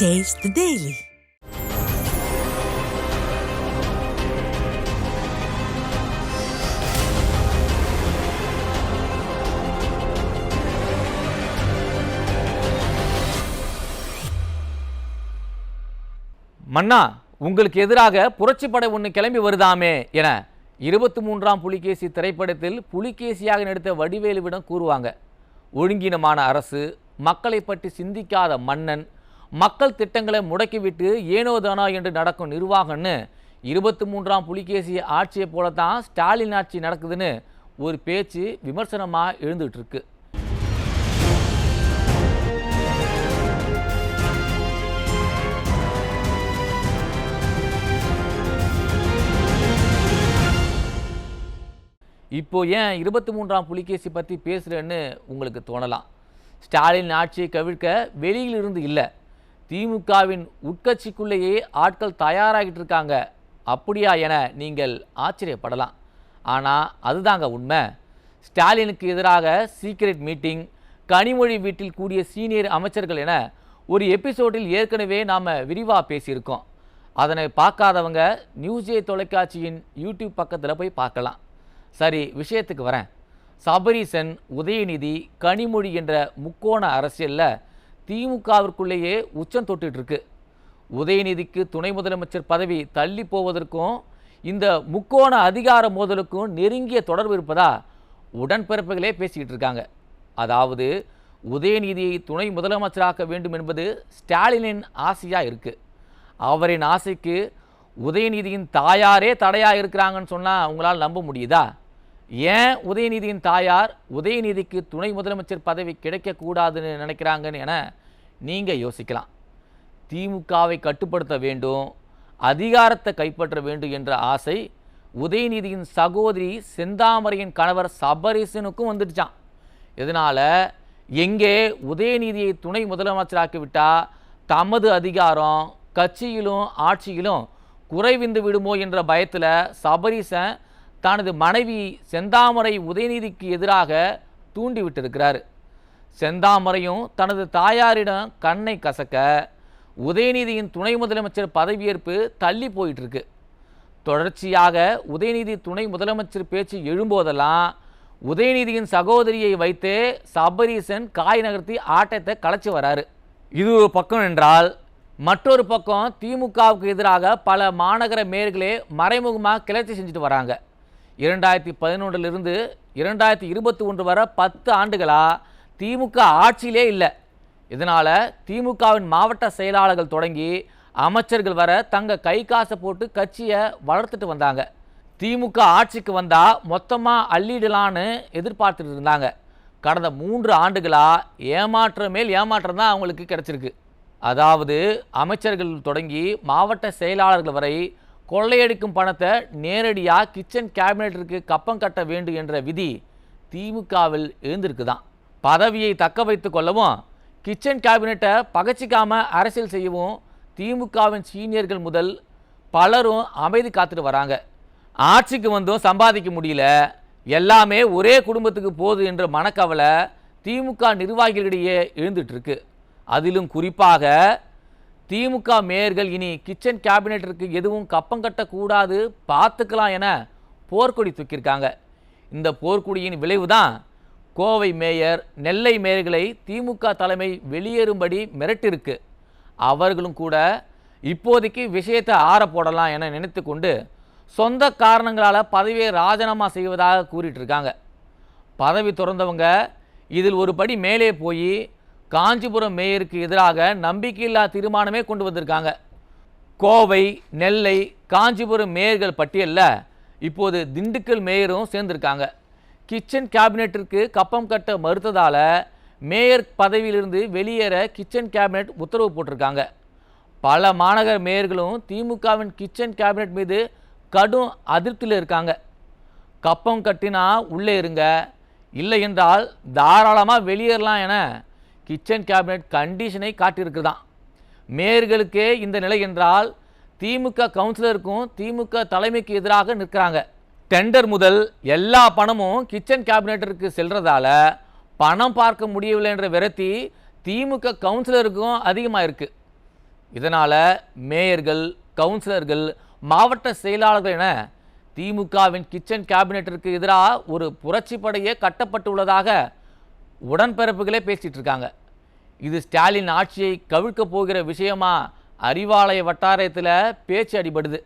Taste the Daily. மன்னா உங்களுக்கு எதிராக புரட்சிப்படை ஒன்று கிளம்பி வருதாமே என இருபத்தி மூன்றாம் புலிகேசி திரைப்படத்தில் புலிகேசியாக நடித்த வடிவேலுவிடம் கூறுவாங்க ஒழுங்கினமான அரசு மக்களை பற்றி சிந்திக்காத மன்னன் மக்கள் திட்டங்களை முடக்கிவிட்டு ஏனோதானா என்று நடக்கும் நிர்வாகம்னு இருபத்தி மூன்றாம் புலிகேசி ஆட்சியை போல தான் ஸ்டாலின் ஆட்சி நடக்குதுன்னு ஒரு பேச்சு விமர்சனமாக எழுந்துகிட்டு இருக்கு இப்போ ஏன் இருபத்தி மூன்றாம் புலிகேசி பற்றி பேசுகிறேன்னு உங்களுக்கு தோணலாம். ஸ்டாலின் ஆட்சியை கவிழ்க்க வெளியிலிருந்து இல்லை. திமுகவின் உட்கட்சிக்குள்ளேயே ஆட்கள் தயாராகிட்டு இருக்காங்க. அப்படியா என நீங்கள் ஆச்சரியப்படலாம். ஆனால் அதுதாங்க உண்மை. ஸ்டாலினுக்கு எதிராக சீக்ரெட் மீட்டிங் கனிமொழி வீட்டில் கூடிய சீனியர் அமைச்சர்கள் என ஒரு எபிசோடில் ஏற்கனவே நாம் விரிவாக பேசியிருக்கோம். அதனை பார்க்காதவங்க நியூஸ் ஜே தொலைக்காட்சியின் யூடியூப் பக்கத்தில் போய் பார்க்கலாம். சரி விஷயத்துக்கு வரேன். சபரீசன் உதயநிதி கனிமொழி என்ற முக்கோண அரசியலில் திமுகவிற்குள்ளேயே உச்சம் தொட்டுட்டு இருக்கு உதயநிதிக்கு துணை முதலமைச்சர் பதவி தள்ளி போவதற்கும் இந்த முக்கோண அதிகார மோதலுக்கும் நெருங்கிய தொடர்பு இருப்பதா உடன்பிறப்புகளே பேசிக்கிட்டு இருக்காங்க. அதாவது உதயநிதியை துணை முதலமைச்சராக்க வேண்டும் என்பது ஸ்டாலினின் ஆசையாக இருக்குது அவரின் ஆசைக்கு உதயநிதியின் தாயாரே தடையாக இருக்கிறாங்கன்னு சொன்னால் உங்களால் நம்ப முடியுதா? ஏன் உதயநிதியின் தாயார் உதயநிதிக்கு துணை முதலமைச்சர் பதவி கிடைக்கக்கூடாதுன்னு நினைக்கிறாங்கன்னு என நீங்கள் யோசிக்கலாம். திமுகவை கட்டுப்படுத்த வேண்டும் அதிகாரத்தை கைப்பற்ற வேண்டும் என்ற ஆசை உதயநிதியின் சகோதரி செந்தாமரையின் கணவர் சபரீசனுக்கும் வந்துடுச்சான் இதனால் எங்கே உதயநிதியை துணை முதலமைச்சராக்கி விட்டால் தமது அதிகாரம் கட்சியிலும் ஆட்சியிலும் குறைவிந்து விடுமோ என்ற பயத்தில் சபரீசன் தனது மனைவி செந்தாமரை உதயநிதிக்கு எதிராக தூண்டிவிட்டிருக்கிறார். செந்தாமரையும் தனது தாயாரிடம் கண்ணை கசக்க உதயநிதியின் துணை முதலமைச்சர் பதவியேற்பு தள்ளி போயிட்டுருக்கு. தொடர்ச்சியாக உதயநிதி துணை முதலமைச்சர் பேச்சு எழும்போதெல்லாம் உதயநிதியின் சகோதரியை வைத்தே சபரீசன் காய் நகர்த்தி ஆட்டத்தை களைச்சி வராரு. இது ஒரு பக்கம் என்றால் மற்றொரு பக்கம் திமுகவுக்கு எதிராக பல மாநகர மேயர்களே மறைமுகமாக கிளர்ச்சி செஞ்சுட்டு வராங்க. இரண்டாயிரத்தி பதினொன்றிலிருந்து இரண்டாயிரத்தி இருபத்தி ஒன்று வரை பத்து ஆண்டுகளாக திமுக ஆட்சியிலே இல்லை. இதனால் திமுகவின் மாவட்ட செயலாளர்கள் தொடங்கி அமைச்சர்கள் வர தங்க கை காசை போட்டு கட்சியை வளர்த்துட்டு வந்தாங்க. திமுக ஆட்சிக்கு வந்தால் மொத்தமாக அள்ளிடலான்னு எதிர்பார்த்துட்டு இருந்தாங்க. கடந்த மூன்று ஆண்டுகளாக ஏமாற்றம் மேல் ஏமாற்றம் தான் அவங்களுக்கு கிடச்சிருக்கு. அதாவது அமைச்சர்கள் தொடங்கி மாவட்ட செயலாளர்கள் வரை கொள்ளையடிக்கும் பணத்தை நேரடியாக கிச்சன் கேபினெட்டிற்கு கப்பம் கட்ட வேண்டும் என்ற விதி திமுகவில் எழுந்திருக்குதான். பதவியை தக்க வைத்து கொள்ளவும் கிச்சன் கேபினெட்டை பகச்சிக்காமல் அரசியல் செய்யவும் திமுகவின் சீனியர்கள் முதல் பலரும் அமைதி காத்துட்டு வராங்க. ஆட்சிக்கு வந்தும் சம்பாதிக்க முடியல. எல்லாமே ஒரே குடும்பத்துக்கு போகுது என்ற மனக்கவலை திமுக நிர்வாகிகளிடையே எழுந்துட்டுருக்கு. அதிலும் குறிப்பாக திமுக மேயர்கள் இனி கிச்சன் கேபினெட்டிற்கு எதுவும் கப்பம் கட்டக்கூடாது பார்த்துக்கலாம் என போர்க்கொடி தூக்கியிருக்காங்க. இந்த போர்க்கொடியின் விளைவு தான் கோவை மேயர் நெல்லை மேயர்களை திமுக தலைமை வெளியேறும்படி மிரட்டிருக்கு. அவர்களும் கூட இப்போதைக்கு விஷயத்தை ஆற போடலாம் என நினைத்து கொண்டு சொந்த காரணங்களால் பதவியை ராஜினாமா செய்வதாக கூறிட்டு இருக்காங்க பதவி துறந்தவங்க இதில் ஒரு படி மேலே போய் காஞ்சிபுரம் மேயருக்கு எதிராக நம்பிக்கையில்லா தீர்மானமே கொண்டு வந்திருக்காங்க. கோவை நெல்லை காஞ்சிபுரம் மேயர்கள் பட்டியலில் இப்போது திண்டுக்கல் மேயரும் சேர்ந்திருக்காங்க. கிச்சன் கேபினெட்டிற்கு கப்பம் கட்ட மறுத்ததால் மேயர் பதவியிலிருந்து வெளியேற கிச்சன் கேபினெட் உத்தரவு போட்டிருக்காங்க. பல மாநகர மேயர்களும் திமுகவின் கிச்சன் கேபினெட் மீது கடும் அதிருப்தியில் இருக்காங்க. கப்பம் கட்டினா உள்ளே இருங்க. இல்லை என்றால் தாராளமாக வெளியேறலாம் என கிச்சன் கேபினெட் கண்டிஷனை காட்டியிருக்குதான். மேயர்களுக்கே இந்த நிலை என்றால் திமுக கவுன்சிலருக்கும் திமுக தலைமைக்கு எதிராக நிற்கிறாங்க. டெண்டர் முதல் எல்லா பணமும் கிச்சன் கேபினெட்டிற்கு செல்றதால பணம் பார்க்க முடியவில்லை என்ற விரத்தி திமுக கவுன்சிலருக்கும் அதிகமாக இருக்குது இதனால் மேயர்கள் கவுன்சிலர்கள் மாவட்ட செயலாளர்கள் என திமுகவின் கிச்சன் கேபினெட்டிற்கு எதிராக ஒரு புரட்சிப்படையே கட்டப்பட்டுள்ளதாக உடன்பிறப்புகளே பேசிட்டு இருக்காங்க. இது ஸ்டாலின் ஆட்சியை கவிழ்க்க போகிற விஷயமா அறிவாலய வட்டாரத்தில் பேச்சு அடிபடுது.